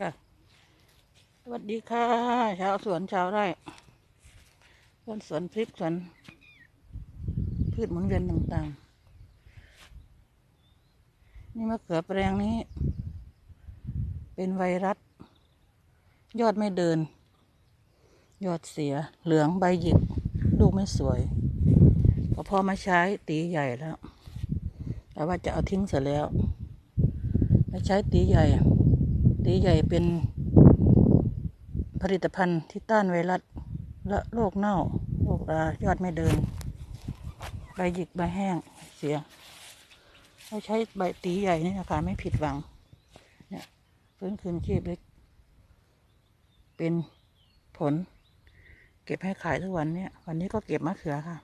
สวัสดีค่ะ ชาวสวนชาวไร่สวนสวนพริกสวนพืชหมุนเวียนต่างๆ นี่มะเขือแปลงนี้ เป็นไวรัส ยอดไม่เดิน ยอดเสีย เหลืองใบหยิกลูกไม่สวยก็พอมาใช้ตีใหญ่แล้ว แต่ว่าจะเอาทิ้งเสร็จแล้ว มาใช้ตีใหญ่ ตีใหญ่เป็นผลิตภัณฑ์ที่ต้านไวรัสและโรคเน่าโรครายอดไม่เดิน ใบหยิกใบแห้งเสียเราใช้ใบตีใหญ่นี่นะคะไม่ผิดหวัง เนี่ยฟื้นคืนชีพเล็กเป็นผล เก็บให้ขายทุกวันเนี่ย วันนี้ก็เก็บมะเขือค่ะ